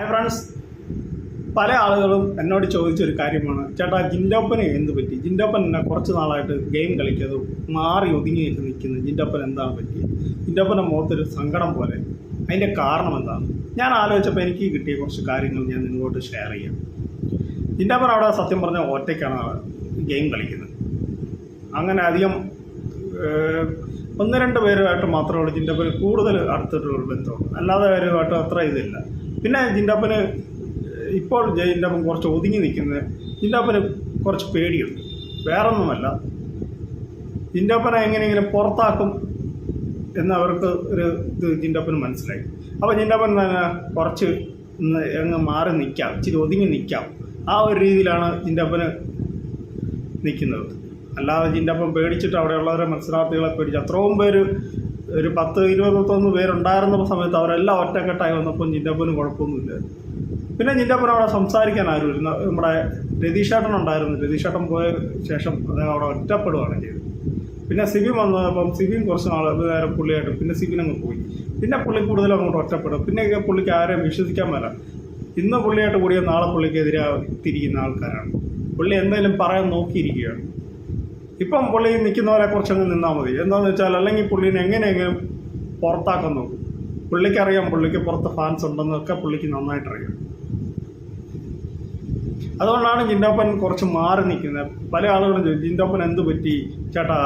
Hi friends പല ആളുകളും എന്നോട് ചോദിച്ചൊരു കാര്യമാണ്. ചേട്ടാ ജിൻഡോപ്പന് എന്ത് പറ്റി? ജിൻഡോപ്പൻ കുറച്ച് നാളായിട്ട് ഗെയിം കളിക്കാതെ മാറി ഒതുങ്ങിയൊക്കെ നിൽക്കുന്നു. ജിൻഡോപ്പൻ എന്താണ് പറ്റി ജിൻഡോപ്പന്റെ മുഖത്തൊരു സങ്കടം പോലെ. അതിന്റെ കാരണം എന്താണ്? ഞാൻ ആലോചിച്ചപ്പോൾ എനിക്ക് കിട്ടിയ കുറച്ച് കാര്യങ്ങൾ ഞാൻ നിങ്ങളോട് ഷെയർ ചെയ്യാം. ജിൻഡോപ്പൻ അവിടെ സത്യം പറഞ്ഞാൽ ഒറ്റയ്ക്കാണ് ഗെയിം കളിക്കുന്നത്. അങ്ങനെ അധികം ഒന്ന് രണ്ട് പേരുമായിട്ട് മാത്രമേ ഉള്ളൂ. ജിൻഡോപ്പൻ കൂടുതൽ അടുത്തിട്ടുള്ള ബന്ധമുള്ളൂ. അല്ലാതെ പേരുമായിട്ട് അത്ര ഇതില്ല. പിന്നെ ജിൻഡാപ്പന് ഇപ്പോൾ ജിൻഡാപ്പൻ കുറച്ച് ഒതുങ്ങി നിൽക്കുന്നത് ജിൻഡാപ്പന് കുറച്ച് പേടിയുണ്ട്. വേറൊന്നുമല്ല. ജിൻഡാപ്പനെ എങ്ങനെയെങ്കിലും പുറത്താക്കും എന്ന് അവർക്ക് ഒരു ഇത് ജിൻഡപ്പന് മനസ്സിലായി. അപ്പോൾ ജിൻഡപ്പൻ തന്നെ കുറച്ച് അങ്ങ് മാറി നിൽക്കാം ഇച്ചിരി ഒതുങ്ങി നിൽക്കാം. ആ ഒരു രീതിയിലാണ് ജിൻഡപ്പന് നിൽക്കുന്നത്. അല്ലാതെ ജിന്റപ്പം പേടിച്ചിട്ട് അവിടെയുള്ളവരെ മത്സരാർത്ഥികളെ പേടിച്ച് അത്രയും പേര് ഒരു പത്ത് ഇരുപത്തൊന്ന് പേരുണ്ടായിരുന്ന സമയത്ത് അവരെല്ലാം ഒറ്റക്കെട്ടായി വന്നപ്പോൾ ജിന്റപ്പന് കുഴപ്പമൊന്നുമില്ല. പിന്നെ ജിന്റപ്പൻ അവിടെ സംസാരിക്കാൻ ആരും ന- നമ്മുടെ രതീഷേട്ടൻ ഉണ്ടായിരുന്നു. രതീഷേട്ടൻ പോയ ശേഷം അദ്ദേഹം അവിടെ ഒറ്റപ്പെടുകയാണ് ചെയ്തത് പിന്നെ സിബിൻ വന്നപ്പം സിബിൻ കുറച്ച് നാൾ നേരം പുള്ളിയായിട്ട് പിന്നെ സിബിൻ അങ്ങ് പോയി. പിന്നെ പുള്ളി കൂടുതൽ അങ്ങോട്ട് ഒറ്റപ്പെടും. പിന്നെ പുള്ളിക്ക് ആരെയും വിശ്വസിക്കാൻ മേല. ഇന്ന് പുള്ളിയായിട്ട് കൂടിയ നാളെ പുള്ളിക്കെതിരെ തിരിയുന്ന ആൾക്കാരാണ്. പുള്ളി എന്തെങ്കിലും പറയാൻ നോക്കിയിരിക്കുകയാണ്. ഇപ്പം പുള്ളി നിൽക്കുന്നവരെ കുറച്ചങ്ങ് നിന്നാൽ മതി. എന്താണെന്ന് വെച്ചാൽ അല്ലെങ്കിൽ പുള്ളീനെ എങ്ങനെയെങ്കിലും പുറത്താക്കാൻ നോക്കും. പുള്ളിക്കറിയാം പുള്ളിക്ക് പുറത്ത് ഫാൻസ് ഉണ്ടെന്നൊക്കെ പുള്ളിക്ക് നന്നായിട്ടറിയാം. അതുകൊണ്ടാണ് ജിൻഡോപ്പൻ കുറച്ച് മാറി നിൽക്കുന്നത്. പല ആളുകളും ചോദിച്ചു ജിൻഡോപ്പൻ എന്ത് പറ്റി ചേട്ടാ?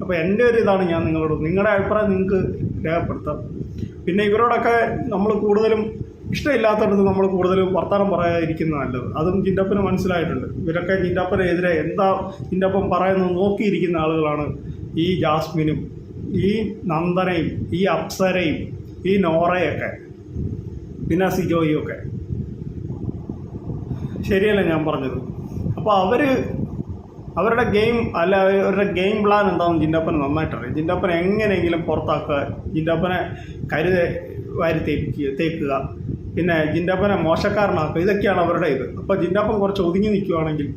അപ്പോൾ എന്റെ ഒരു ഇതാണ് ഞാൻ നിങ്ങളോട് നിങ്ങളുടെ അഭിപ്രായം നിങ്ങൾക്ക് രേഖപ്പെടുത്താം. പിന്നെ ഇവരോടൊക്കെ നമ്മൾ കൂടുതലും ഇഷ്ടമില്ലാത്തടത്ത് നമ്മൾ കൂടുതലും വർത്തമാനം പറയാതിരിക്കുന്നത് നല്ലത്. അതും ചിന്റപ്പന് മനസ്സിലായിട്ടുണ്ട്. ഇവരൊക്കെ ചിന്റപ്പനെതിരെ എന്താ ചിന്റപ്പം പറയുന്നത് നോക്കിയിരിക്കുന്ന ആളുകളാണ് ഈ ജാസ്മിനും ഈ നന്ദനയും ഈ അപ്സരയും ഈ നോറയൊക്കെ പിന്നെ സിജോയും ഒക്കെ. ശരിയല്ല ഞാൻ പറഞ്ഞത്? അപ്പോൾ അവർ അവരുടെ ഗെയിം അല്ല അവരുടെ ഗെയിം പ്ലാൻ എന്താണെന്ന് ജിൻഡപ്പന് നന്നായിട്ടറിയാം. ജിൻഡപ്പനെ എങ്ങനെയെങ്കിലും പുറത്താക്കുക ജിൻഡപ്പനെ കരുതെ വാരി തേക്കുക തേക്കുക. പിന്നെ ജിൻഡപ്പനെ മോശക്കാരനാക്കുക. ഇതൊക്കെയാണ് അവരുടെ ഇത്. അപ്പോൾ ജിൻഡപ്പൻ കുറച്ച് ഒതുങ്ങി നിൽക്കുവാണെങ്കിൽ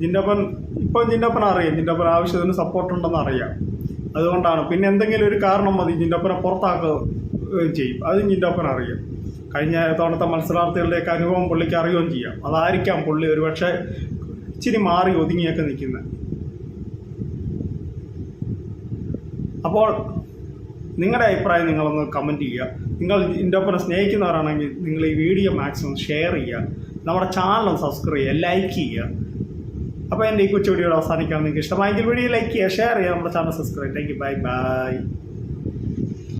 ജിൻഡപ്പൻ ഇപ്പം ജിൻഡപ്പൻ അറിയാം. ജിൻഡപ്പൻ ആവശ്യത്തിന് സപ്പോർട്ട് ഉണ്ടെന്ന് അറിയാം. അതുകൊണ്ടാണ് പിന്നെ എന്തെങ്കിലും ഒരു കാരണം മതി ജിൻഡപ്പനെ പുറത്താക്കുകയും ചെയ്യും. അതും ജിൻഡപ്പൻ അറിയാം. കഴിഞ്ഞ തവണത്തെ മത്സരാർത്ഥികളുടെയൊക്കെ അനുഭവം പുള്ളിക്ക് അറിയുകയും ചെയ്യാം. അതായിരിക്കാം പുള്ളി ഒരുപക്ഷെ ഇച്ചിരി മാറി ഒതുങ്ങിയൊക്കെ നിൽക്കുന്നത്. അപ്പോൾ നിങ്ങളുടെ അഭിപ്രായം നിങ്ങളൊന്ന് കമന്റ് ചെയ്യുക. നിങ്ങൾ ഇതിന്റെ ഒപ്പം സ്നേഹിക്കുന്നവരാണെങ്കിൽ നിങ്ങൾ ഈ വീഡിയോ മാക്സിമം ഷെയർ ചെയ്യുക. നമ്മുടെ ചാനൽ സബ്സ്ക്രൈബ് ചെയ്യുക ലൈക്ക് ചെയ്യുക. അപ്പോൾ എന്റെ ഈ കൊച്ചു വീഡിയോ അവസാനിക്കാൻ നിങ്ങൾക്ക് ഇഷ്ടമായെങ്കിൽ വീഡിയോ ലൈക്ക് ചെയ്യുക ഷെയർ ചെയ്യുക നമ്മുടെ channel subscribe thank you bye bye